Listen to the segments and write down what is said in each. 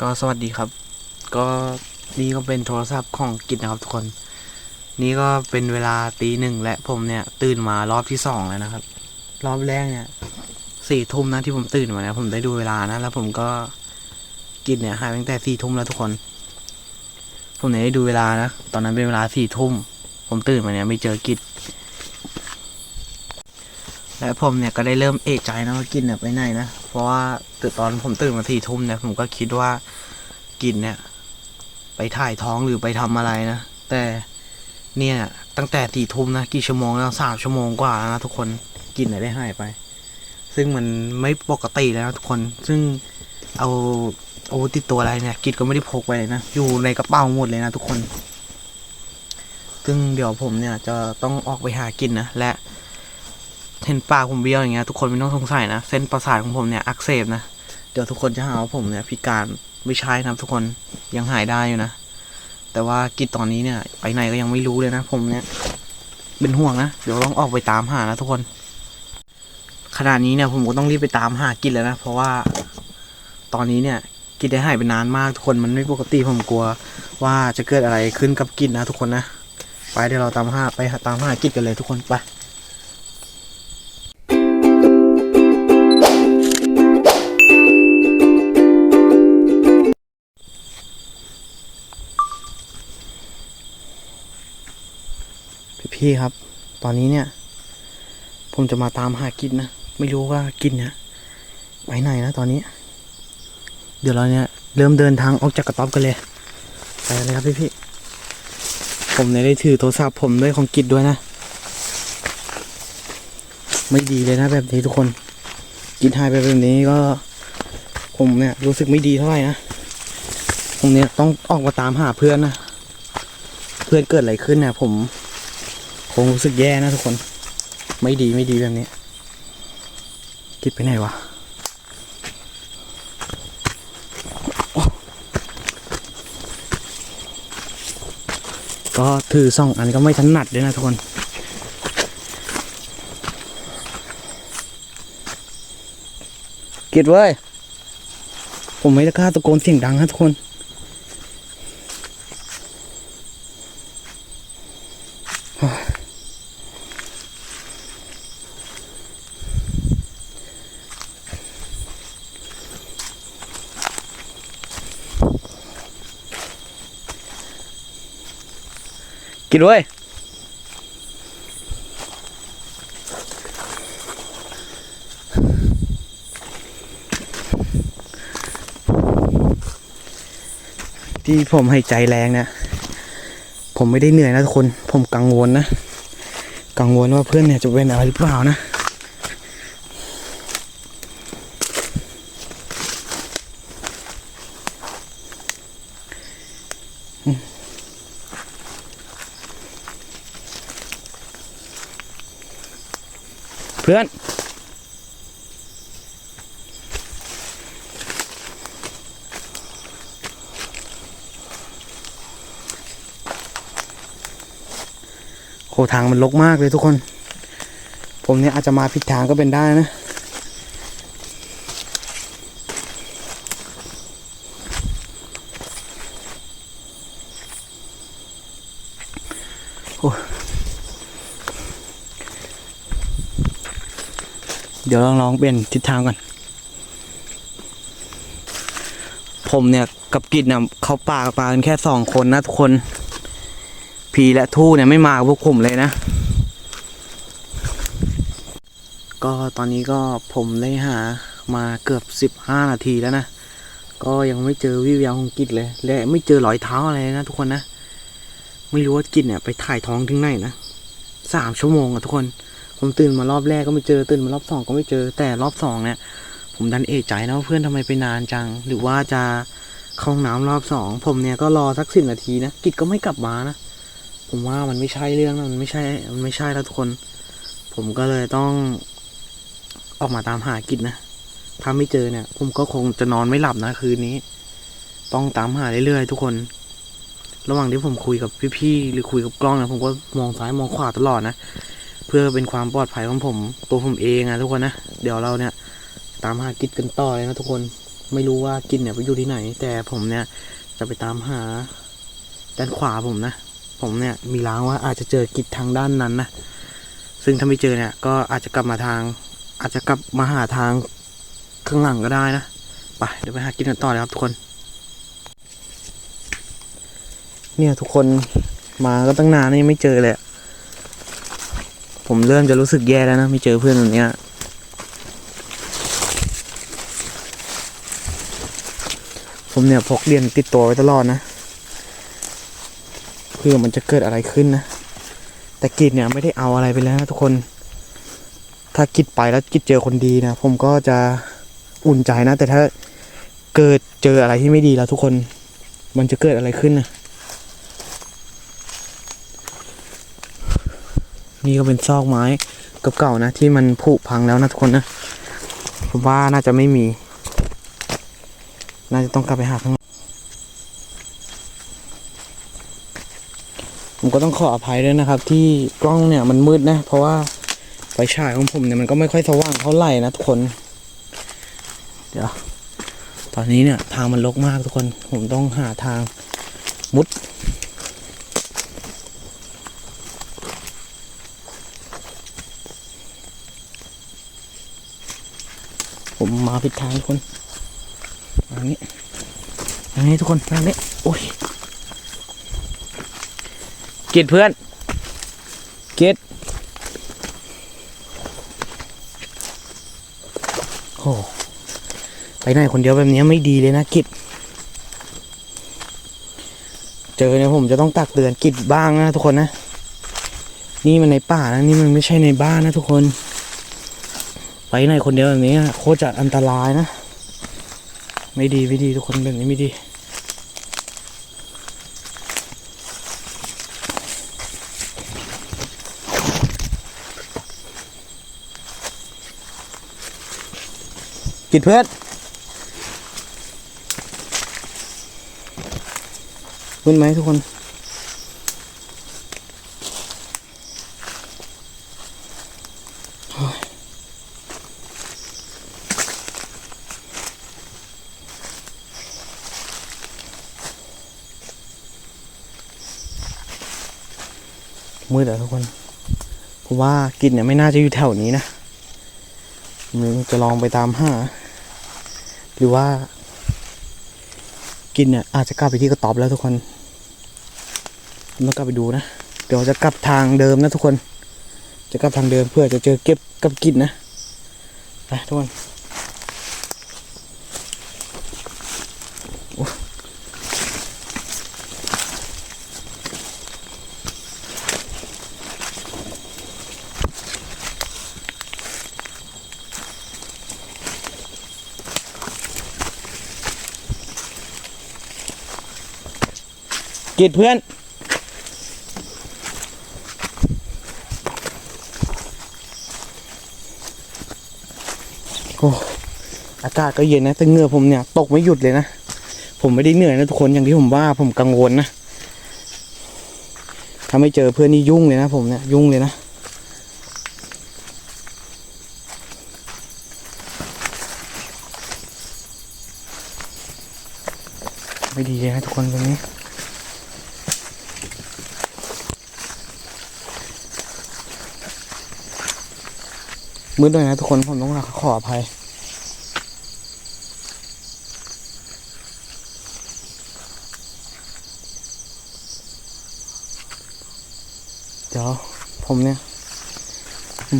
ก็สวัสดีครับ ก็นี่ก็เป็นโทรศัพท์ของกิจนะครับทุกคน นี่ก็เป็นเวลาตีหนึ่งและผมเนี่ย ตื่นมารอบที่สองแล้วนะครับ รอบแรกเนี่ยสี่ทุ่มนะที่ผมตื่นมาเนี่ยผมได้ดูเวลานะ แล้วผมก็กิจเนี่ยหายไปตั้งแต่สี่ทุ่มแล้วทุกคน ผมเนี่ยได้ดูเวลานะ ตอนนั้นเป็นเวลาสี่ทุ่ม ผมตื่นมาเนี่ยไม่เจอกิจและผมเนี่ยก็ได้เริ่มเอะใจนะว่ากินเนี่ยไปไหนนะเพราะว่าตื่นตอนผมตื่นมาสี่ทุ่มเนี่ยผมก็คิดว่ากินเนี่ย ไปถ่ายท้องหรือไปทำอะไรนะแต่เนี่ยตั้งแต่สี่ทุ่มนะกี่ชั่วโมงแล้วสามชั่วโมงกว่าแล้วนะทุกคนกินเนี่ยได้หายไป ซึ่งมันไม่ปกติแล้วนะทุกคน ซึ่งเอาอาติดตัวอะไรเนี่ย กินก็ไม่ได้พกไปเลยนะ อยู่ในกระเป๋าหมดเลยนะทุกคน ซึ่งเดี๋ยวผมเนี่ยจะต้องออกไปหากินนะ และ เห็นปากผมเบี้ยวอย่างเงี้ยทุกคนไม่ต้องสงสัยนะเส้นประสาทของผมเนี่ยอักเสบนะเดี๋ยวทุกคนจะหาว่าผมเนี่ยพิการไม่ใช่นะทุกคนยังหายได้อยู่นะแต่ว่ากิจตอนนี้เนี่ยไปไหนก็ยังไม่รู้เลยนะ ผมเนี่ยเป็นห่วงนะเดี๋ยวต้องออกไปตามหานะทุกคนขณะนี้เนี่ยผมก็ต้องรีบไปตามหากิจแล้วนะเพราะว่าตอนนี้เนี่ยกิจได้หายไปนานมากทุกคนมันไม่ปกติผมกลัว ว่าจะเกิดอะไรขึ้นกับกิจนะทุกคนนะไปเดี๋ยวเราตามหาไปตามหากิจกันเลยทุกคนไป พี่ครับ ตอนนี้เนี่ย ผมจะมาตามหากินนะ ไม่รู้ว่ากินเนี่ยไปไหนนะตอนนี้ เดี๋ยวเราเนี่ย เริ่มเดินทางออกจากกระต๊อบกันเลย ไปเลยครับพี่ๆผมเนี่ยได้ถือโทรศัพท์ผมด้วยของกิจด้วยนะ ไม่ดีเลยนะแบบนี้ทุกคน กินหายไปแบบนี้ก็ ผมเนี่ยรู้สึกไม่ดีเท่าไหร่นะ ผมเนี่ยต้องออกมาตามหาเพื่อนนะ เพื่อนเกิดอะไรขึ้นเนี่ยผม คงรู้สึกแย่นะทุกคน ไม่ดีไม่ดีแบบนี้คิดไปไหนวะก็ถือสองอันก็ไม่ถนัดด้วยนะทุกคน กิดเว้ย ผมไม่ได้กล้าตะโกนเสียงดังนะทุกคน กินเว้ยที่ผมหายใจแรงนะ ผมไม่ได้เหนื่อยนะทุกคน ผมกังวลนะ กังวลว่าเพื่อนเนี่ยจะเป็นอะไรหรือเปล่านะ พื่อน โคทางมันลกมากเลยทุกคน ผมเนี่ยอาจจะมาผิดทางก็เป็นได้นะ ดี๋ยวลองลองเปลี่ยนทิศทางก่อน ผมเนี่ยกับกิจเนี่ยเขาป่าปากันแค่สองคนนะทุกคน พีและทู่เนี่ยไม่มาพวกผมเลยนะ ก็ตอนนี้ก็ผมได้หามาเกือบสิบห้านาทีแล้วนะ ก็ยังไม่เจอวิวแววของกิจเลย และไม่เจอรอยเท้าอะไรนะทุกคนนะ ไม่รู้ว่ากิจเนี่ยไปถ่ายท้องถึงไหนนะสามชั่วโมงอะทุกคน ผมตื่นมารอบแรกก็ไม่เจอตื่นมารอบสองก็ไม่เจอ แต่รอบสองเนี่ยผมดันเอะใจนะว่าเพื่อนทำไมไปนานจัง หรือว่าจะเข้าห้องน้ำรอบสองผมเนี่ยก็รอสักสิบนาทีนะกิจก็ไม่กลับมานะผมว่ามันไม่ใช่เรื่องนะมันไม่ใช่มันไม่ใช่แล้วทุกคน ผมก็เลยต้องออกมาตามหากิจนะถ้าไม่เจอเนี่ย ผมก็คงจะนอนไม่หลับนะคืนนี้ ต้องตามหาเรื่อยๆทุกคน ระหว่างที่ผมคุยกับพี่ๆหรือคุยกับกล้องนะผมก็มองซ้ายมองขวาตลอดนะ เพื่อเป็นความปลอดภัยของผม ตัวผมเองอะทุกคนนะ เดี๋ยวเราเนี่ย ตามหากิจกันต่อเลยนะทุกคน ไม่รู้ว่ากินเนี่ยไปอยู่ที่ไหน แต่ผมเนี่ยจะไปตามหาด้านขวาผมนะ ผมเนี่ยมีล้างว่าอาจจะเจอกิจทางด้านนั้นนะ ซึ่งถ้าไม่เจอเนี่ย ก็อาจจะกลับมาทาง อาจจะกลับมาหาทางข้างหลังก็ได้นะ ไปเดี๋ยวไปหากินกันต่อเลยครับทุกคน เนี่ยทุกคนมาก็ตั้งนานนี่ไม่เจอเลย ผมเริ่มจะรู้สึกแย่แล้วนะไม่เจอเพื่อนแบบเนี้ย ผมเนี่ยพกเรียญติดตัวไว้ตลอดนะ เพื่อมันจะเกิดอะไรขึ้นนะ แต่กิจเนี่ยไม่ได้เอาอะไรไปแล้วนะทุกคน ถ้ากิจไปแล้วกิจเจอคนดีนะ ผมก็จะอุ่นใจนะ แต่ถ้าเกิดเจออะไรที่ไม่ดีแล้วทุกคน มันจะเกิดอะไรขึ้นนะ นี่ก็เป็นซอกไม้เก่าๆนะ ที่มันผุพังแล้วนะทุกคนนะผมว่าน่าจะไม่มี น่าจะต้องกลับไปหาข้างผมก็ต้องขออภัยด้วยนะครับ ที่กล้องเนี่ยมันมืดนะ เพราะว่าไฟฉายของผมเนี่ยมันก็ไม่ค่อยสว่างเท่าไหร่นะทุกคน เดี๋ยว ตอนนี้เนี่ยทางมันรกมากทุกคน ผมต้องหาทางมุด ผ มาผิดทางทุกคนทางนี้ทางนี้ทุกคนทางนี้โอ้ยเกตเพื่อนเกตโอ้ไปไหนคนเดียวแบบนี้ไม่ดีเลยนะกิจเจอเนี่ยผมจะต้องตักเตือนกิจบ้างนะทุกคนนะ นี่มันในป่านะนี่มันไม่ใช่ในบ้านนะทุกคน ไปไหนคนเดียวแบบนี้โคตรจะอันตรายนะ ไม่ดีไม่ดีทุกคนแบบนี้ไม่ดีกิดเพื่อนมึนไหมทุกคน มืดอะทุกคนผมว่ากินเนี่ยไม่น่าจะอยู่แถวนี้นะมึงจะลองไปตามหาหรือว่า กินเนี่ยอาจจะกลับไปที่กระต๊อบแล้วทุกคนต้องกลับไปดูนะเดี๋ยวจะกลับทางเดิมนะทุกคน จะกลับทางเดิมเพื่อจะเจอเก็บกับกินนะไปทุกคน กิดเพื่อน โอ้อากาศก็เย็นนะแต่เหงื่อผมเนี่ย ตกไม่หยุดเลยนะ ผมไม่ได้เหนื่อยนะทุกคนอย่างที่ผมว่าผมกังวลนะถ้าไม่เจอเพื่อนนี่ยุ่งเลยนะผมเนี่ย ยุ่งเลยนะไม่ดีเลยนะทุกคนตรงนี้ มืดหน่อยนะทุกคนผมต้องขออภัยเดี๋ยวผมเนี่ย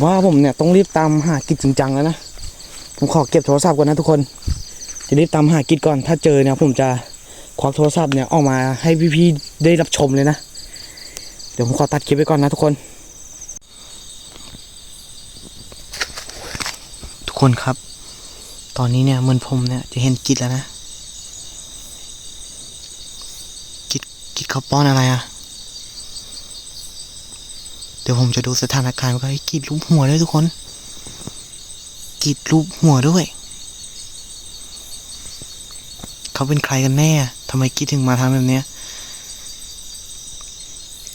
ว่าผมเนี่ยต้องรีบตามหากิจจริงจังแล้วนะ ผมขอเก็บโทรศัพท์ก่อนนะทุกคน จะรีบตามหากิจก่อน ถ้าเจอเนี่ยผมจะควักโทรศัพท์เนี่ยออกมาให้พี่ๆได้รับชมเลยนะ เดี๋ยวผมขอตัดคลิปไว้ก่อนนะทุกคน ทุก คนครับ ตอนนี้เนี่ยเหมือนผมเนี่ยจะเห็นกิจแล้วนะ กิจกิจเขาป้อนอะไรอะ่ะ เดี๋ยวผมจะดูสถานการณ์ว่าไอ้กิจรูปหัวด้วยทุกคน กิจรูปหัวด้วย เขาเป็นใครกันแน่ทำไมกิจถึงมาทำแบบเนี้ย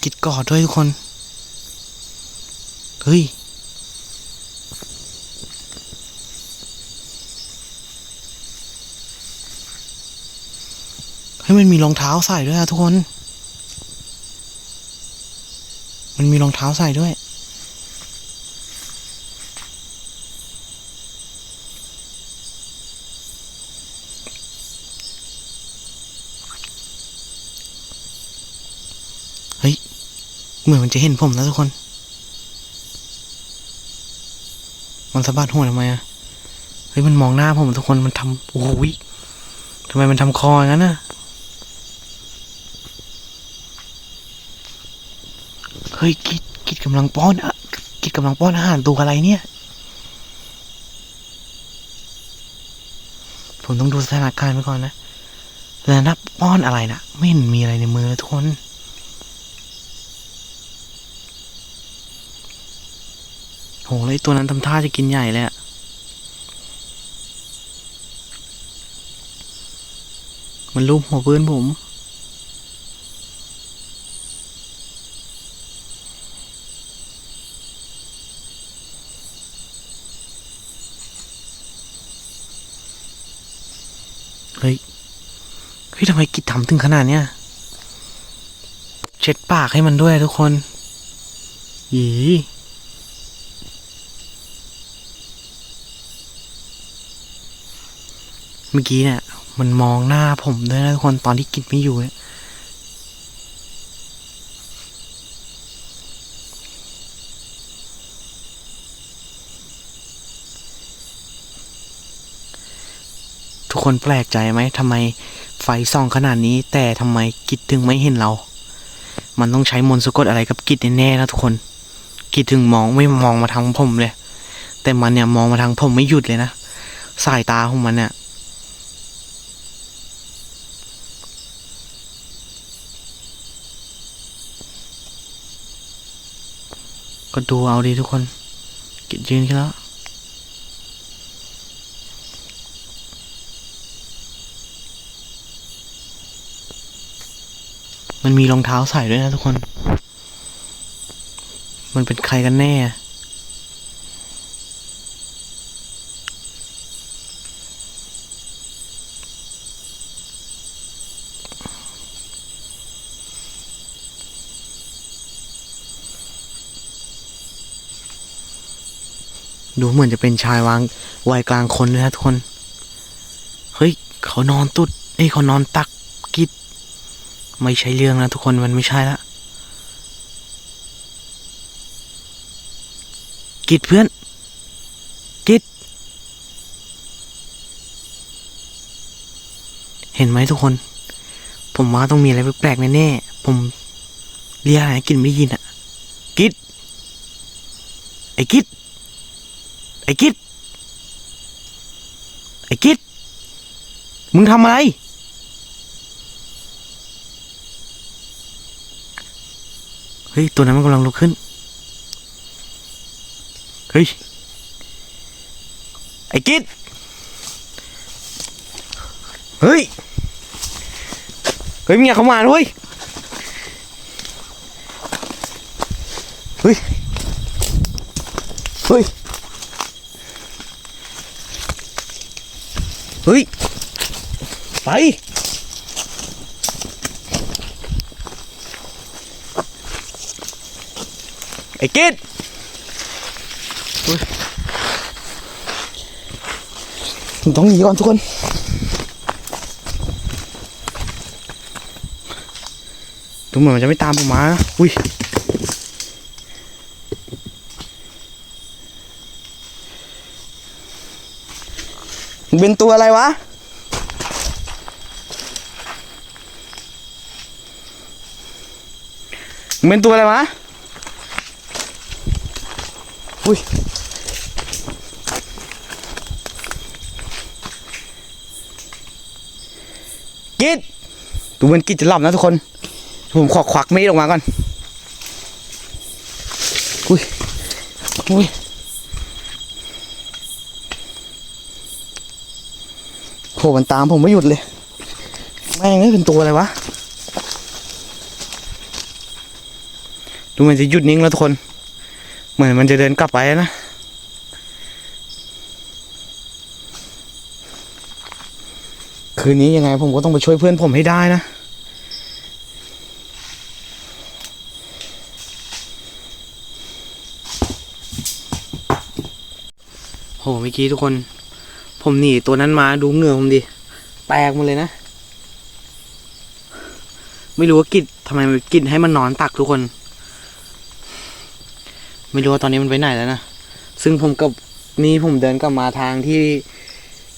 กิจกอดด้วยทุกคน เฮ้ย ยมันมีรองเท้าใส่ด้วยอะทุกคน มันมีรองเท้าใส่ด้วย เฮ้ย เหมือนมันจะเห็นผมนะทุกคน มันสะบัดหัวทำไมอะเฮ้ยมันมองหน้าผมทุกคนมันทำโอ้ยทำไมมันทำคออย่างนั้นน่ะ ฮ้ยกิดกิดกำลังป้อนอะกิดกำลังป้อนอาหารตัวอะไรเนี่ย ผมต้องดูสถานการณ์ไปก่อนนะแล้วนะป้อนอะไรนะไม่เห็นมีอะไรในมือเลยทุกคนโหแล้วไอตัวนั้นทำท่าจะกินใหญ่เลยอะมันลูบหัวเพื่อนผม เฮ้ย เฮ้ยทำไมกิจทำถึงขนาดเนี้ย เช็ดปากให้มันด้วยทุกคนอีเมื่อกี้เนี่ย มันมองหน้าผมด้วยนะทุกคนตอนที่กินไม่อยู่เนี่ย คนแปลกใจไหมทำไมไฟส่องขนาดนี้ แต่ทำไมกิดถึงไม่เห็นเรา มันต้องใช้มนต์สะกดอะไรกับกิดแน่ๆนะทุกคน กิดถึงมองไม่มองมาทางผมเลย แต่มันเนี่ยมองมาทางผมไม่หยุดเลยนะ สายตาของมันเนี่ยก็ดูเอาดีทุกคน กิดยืนขึ้นแล้ว มันมีรองเท้าใส่ด้วยนะทุกคน มันเป็นใครกันแน่ ดูเหมือนจะเป็นชายวางวัยกลางคนด้วยนะทุกคน เฮ้ย เขานอนตุดเอ้ยเขานอนตัก ไม่ใช่เรื่องนะทุกคนมันไม่ใช่ละกิดเพื่อนกิดเห็นไหมทุกคน ผมว่าต้องมีอะไรแปลกแน่ๆผมเรียกอะไรกินไม่ได้ยินอะกิดไอ้กิดไอ้กิดไอ้กิดมึงทำอะไร เฮ้ย ตัวนั้นมันกำลังลุกขึ้น เฮ้ย ไอ้กิดเฮ้ย เฮ้ยมึงอย่าเข้ามาด้วย เฮ้ย เฮ้ย เฮ้ย ไป อ้กิดเฮ้ยผมต้องหนีก่อนทุกคนดูเหมือนมันจะไม่ตามผมมานะอุ้ยมึงเป็นตัวอะไรวะมึงเป็นตัวอะไรวะ อุ้ยกิดดูเหมันกิดจะหลับนะทุกคน ผมขอควักมีดออกมาก่อน อุ้ย อุ้ยโหมันตามผมไม่หยุดเลย แม่งนี่เป็นตัวอะไรวะ ดูมันจะหยุดนิ่งแล้วทุกคน เหมือนมันจะเดินกลับไปนะ คืนนี้ยังไงผมก็ต้องไปช่วยเพื่อนผมให้ได้นะ โหเมื่อกี้ทุกคน ผมหนีตัวนั้นมาดูเหงื่อผมดิ แตกหมดเลยนะ ไม่รู้ว่ากิดทำไมกินให้มันนอนตักทุกคน ไม่รู้ว่าตอนนี้มันไปไหนแล้วนะ ซึ่งผมกับนี่ผมเดินกลับมาทางที่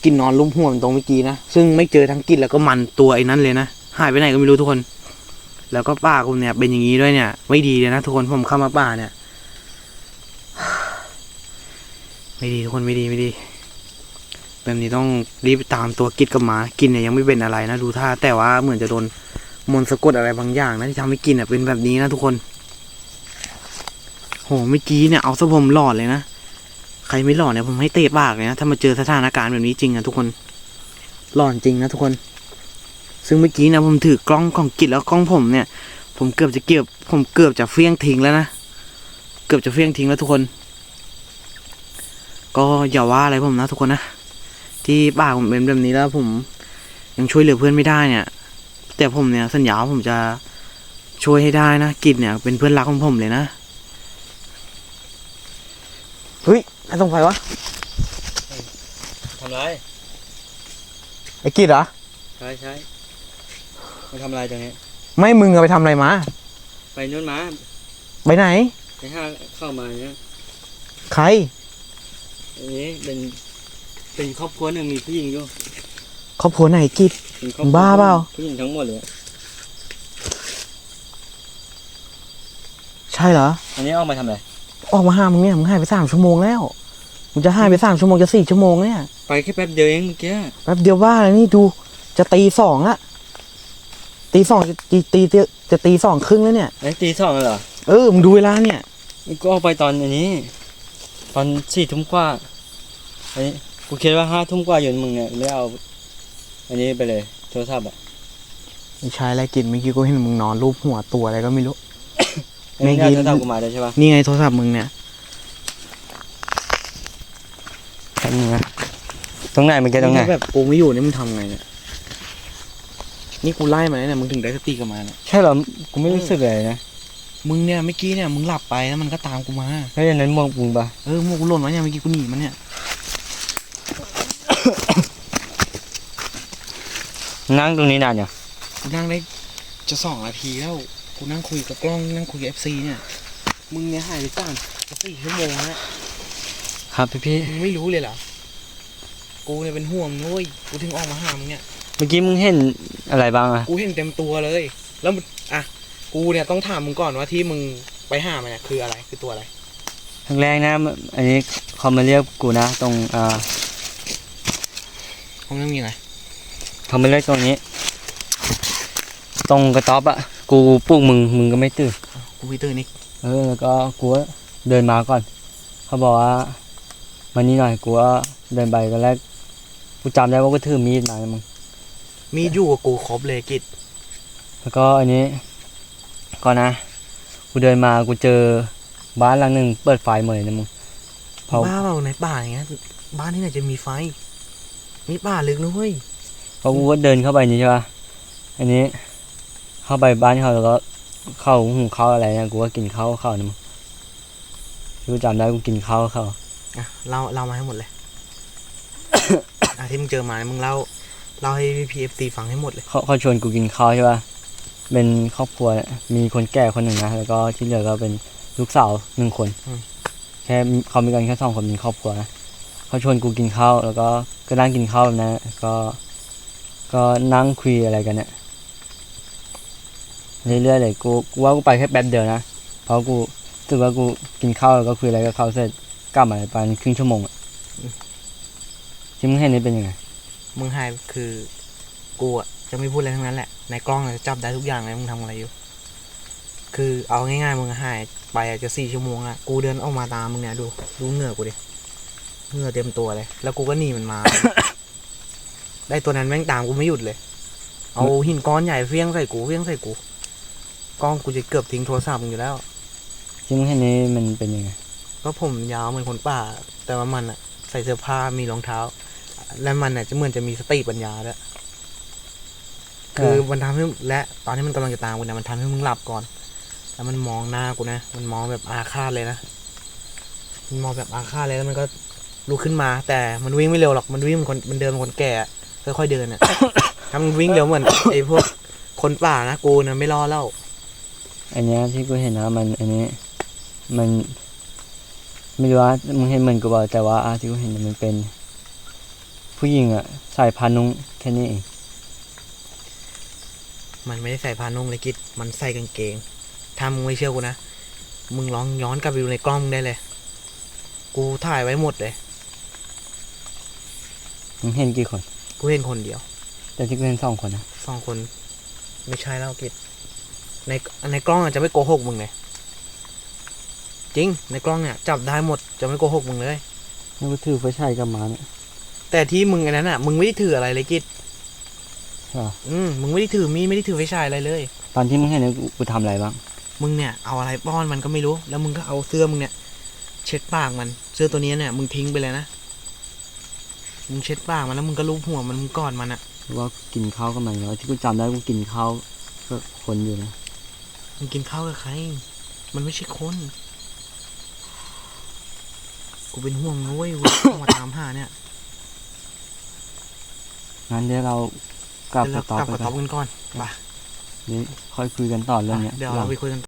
กินนอนลุ่มห่วมตรงเมื่อกี้นะ ซึ่งไม่เจอทั้งกินแล้วก็มันตัวไอ้นั้นเลยนะ หายไปไหนก็ไม่รู้ทุกคน แล้วก็ป่าผมเนี่ย เป็นอย่างนี้ด้วยเนี่ย ไม่ดีเลยนะทุกคนผมเข้ามาป่าเนี่ย ไม่ดีทุกคนไม่ดีไม่ดีแบบนี้ต้องรีบตามตัวกิดกลับมากินเนี่ยยังไม่เป็นอะไรนะดูท่าแต่ว่าเหมือนจะโดนมนสะกดอะไรบางอย่างนะที่ทำให้กินเนี่ยเป็นแบบนี้นะทุกคน โหเมื่อกี้เนี่ยเอาซะผมหลอดเลยนะ ใครไม่หลอดเนี่ยผมให้เตะปากเลยนะถ้ามาเจอสถานการณ์แบบนี้จริงอะทุกคนหลอนจริงนะทุกคน ซึ่งเมื่อกี้นะผมถือกล้องของกิจแล้วกล้องผมเนี่ย ผมเกือบจะเก็บผมเกือบจะเฟี้ยงทิ้งแล้วนะเกือบจะเฟี้ยงทิ้งแล้วทุกคน ก็อย่าว่าอะไรผมนะทุกคนนะที่ปากผมเป็นแบบนี้แล้วผมยังช่วยเหลือเพื่อนไม่ได้เนี่ย แต่ผมเนี่ยสัญญาว่าผมจะช่วยให้ได้นะกิจเนี่ย เป็นเพื่อนรักของผมเลยนะ เฮ้ยใครส่งไฟวะทำไรไอ้กิจเหรอใช่ใช่มาทำอะไรตรงนี้ ไม่มึงเอาไปทำอะไรมา ไปนู่นมา ไปไหน ไปห้าเข้ามาเนี่ยใครอันนี้เป็นเป็นครอบครัวหนึ่งมีผู้หญิงอยู่ครอบครัวไหนกิจเป็นครอบครัวบ้าเปล่า ผู้หญิงทั้งหมดเลย ใช่เหรอ อันนี้ออกมาทำอะไร ออกมาห้ามึงเนี่ยมึงหายไปสามชั่วโมงแล้วมึงจะหายไปสามชั่วโมงจะสี่ชั่วโมงเนี่ยไปแค่แป๊บเดียวเองเมื่อกี้แป๊บเดียวว่าเลยนี่ดูจะตีสองละตีสองจะตีตีตีจะตีสองครึ่งแล้วเนี่ยไอ้ตีสองแล้วเหรอเออมึงดูเวลาเนี่ยกูออกไปตอนอันนี้ ตอนสี่ทุ่มกว่าอันนี้กูคิดว่าห้าทุ่มกว่าอยู่มึงเนี่ยเลยเอา อันนี้ไปเลยโทรศัพท์อะไม่ใช่อะไรกินเมื่อกี้กูเห็นมึงนอนรูปหัวตัวอะไรก็ไม่รู้อันนี้ เมื่อกี้โทรศัพท์กูมาได้ใช่ปะนี่ไงโทรศัพท์มึงเนี่ยแป๊บนึงนะตรงไหนเมื่อกี้ตรงไหนแบบกูไม่อยู่นี่มึงทำไงเนี่ยนี่กูไล่มาเนี่ยมึงถึงได้สติกลับมาเนี่ยใช่เหรอกูไม่รู้สึกเลยนะมึงเนี่ยเมื่อกี้เนี่ยมึงหลับไปแล้วมันก็ตามกูมาเฮ้ยอันนั้นมองปุงปะเออหมวกกูหล่นมาเนี่ยเมื่อกี้กูหนีมันเนี่ยนั่งตรงนี้นานยังกูนั่งได้จะสองนาทีแล้ว กูนั่งคุยกับกล้องนั่งคุยกับเอฟซีเนี่ย มึงเนี่ยหายไปสามจะสี่ชั่วโมงแล้วครับพี่พี่มึงไม่รู้เลยเหรอ กูเนี่ยเป็นห่วงนุ้ยกูถึงออกมาหามึงเนี่ย เมื่อกี้มึงเห็นอะไรบ้างอะกูเห็นเต็มตัวเลย แล้วมึงอะ กูเนี่ยต้องถามมึงก่อนว่าที่มึงไปหามันเนี่ยคืออะไร คือตัวอะไร ครั้งแรกนะ อันนี้เขามาเรียกกูนะ ตรงอ่าห้องนั่งมีอะไรเขามาเรียกตรงนี้ ตรงกระต๊อบอะ กูปลุกมึงมึงก็ไม่ตื่น กูไปตื่นนี่เออแล้วก็กูก็เดินมาก่อน เขาบอกว่ามานี่หน่อยกูก็เดินไปตอนแรกกูจำได้ว่ากูถือมีดมานะมึงมีดอยู่กับกูครบเลยกิจแล้วก็อันนี้ก่อนนะกูเดินมากูเจอบ้านหลังหนึ่งเปิดไฟหมดเลยนะมึงเผาบ้าเปล่าในป่าอย่างเงี้ยบ้านที่ไหนจะมีไฟ มีป่าลึกนะเว้ย เพราะกูก็เดินเข้าไปนี่ใช่ปะอันนี้ เข้าไปบ้านเขาแล้วก็เข้าหุงข้าวอะไรเนี่ยกูก็กินข้าวข้าวนะมึงกูจำได้กูกินข้าวข้าวอะเล่าเล่ามาให้หมดเลย อะที่มึงเจอมาเนี่ยมึงเล่าเล่าให้พีเอฟซีฟังให้หมดเลยเขาเขาชวนกูกินข้าวใช่ปะเป็นครอบครัวเนี่ยมีคนแก่คนหนึ่งนะแล้วก็ที่เหลือก็เป็นลูกสาวหนึ่งคนแค่เขามีกันแค่สองคนเป็นครอบครัวนะเขาชวนกูกินข้าวแล้วก็ก็นั่งกินข้าวแบบนะก็ ก็นั่งคุยอะไรกันเนี่ย เรื่อยๆเลยกูกูว่ากูไปแค่แป๊บเดียวนะเพราะกูรู้สึกว่ากูกินข้าวแล้วก็คุยอะไรกับเขาเสร็จกลับมาประมาณครึ่งชั่วโมงอะที่มึงเห็นนี่เป็นยังไงมึงหายคือกูอะจะไม่พูดอะไรทั้งนั้นแหละ ในกล้องเนี่ยจะจับได้ทุกอย่างเลยมึงทำอะไรอยู่ คือเอาง่ายๆมึงหายไปอะจะสี่ชั่วโมงละกูเดินออกมาตามมึงเนี่ยดูดูเหงื่อกูดิเหงื่อเต็มตัวเลย แล้วกูก็หนีมันมา ได้ตัวนั้นแม่งตามกูไม่หยุดเลย เอาหินก้อนใหญ่เฟี้ยงใส่กูเฟี้ยงใส่กู กล้องกูจะเกือบทิ้งโทรศัพท์มึงอยู่แล้วที่มึงเห็นนี่มันเป็นยังไง ก็ผมยาวเหมือนคนป่า แต่ว่ามันอะใส่เสื้อผ้ามีรองเท้า และมันอะจะเหมือนจะมีสติปัญญาด้วยคือมันทำให้และตอนที่มันกำลังจะตามกูนะมันทำให้มึงหลับก่อน แล้วมันมองหน้ากูนะ มันมองแบบอาฆาตเลยนะมันมองแบบอาฆาตเลยแล้วมันก็ลุกขึ้นมา แต่มันวิ่งไม่เร็วหรอกมันวิ่งเหมือนคนมันเดินเหมือนคนแก่อะค่อยๆเดินอะถ้ามันวิ่งเร็วเหมือนไอ้พวกคนป่านะกูนะไม่รอดแล้ว อันเนี้ยที่กูเห็นนะมันอันนี้มันไม่รู้ว่ามึงเห็นเหมือนกูเปล่าแต่ว่าอาที่กูเห็นน่ะมันเป็น ผู้หญิงอะใส่พานุงแค่นี้เองมันไม่ได้ใส่ผ้านุ่งเลยกิดมันใส่กางเกง ถ้ามึงไม่เชื่อกูนะ มึงลองย้อนกลับไปดูในกล้องมึงได้เลย กูถ่ายไว้หมดเลย มึงเห็นกี่คน กูเห็นคนเดียว แต่ที่กูเห็นสองคนนะสองคน ไม่ใช่แล้วกิจ ในในกล้องอาจจะไม่โกหกมึงเลยจริง ในกล้องเนี่ยจับได้หมดจะไม่โกหกมึงเลย นี่กูถือไฟฉายกลับมาเนี่ย แต่ที่มึงอันนั้นอะ มึงไม่ได้ถืออะไรเลยกิจใช่ปะอืมมึงไม่ได้ถือมีดไม่ได้ถือไฟฉายอะไรเลย ตอนที่มึงเห็นเนี่ยกูกูทำอะไรบ้าง มึงเนี่ยเอาอะไรป้อนมันก็ไม่รู้ แล้วมึงก็เอาเสื้อมึงเนี่ย เช็ดปากมัน เสื้อตัวนี้เนี่ยมึงทิ้งไปเลยนะ มึงเช็ดปากมันแล้วมึงก็ลูบหัวมันมึงกอดมันอะหรือว่ากินข้าวกับมันแล้วที่กูจำได้กูกินข้าวกับคนอยู่นะ มึงกินข้าวกับใคร มันไม่ใช่คน กูเป็นห่วงนะเว้ยกูมาตามหาเนี่ยงั้นเดี๋ยวเรากลับเดี๋ไปยวเราต่อกลับไปกับกัท็อนปกันก่อนไป นี่ค่อยคุยกันต่อเรื่องเนี้ย เดี๋ยวหลัเรางไปคุยกัน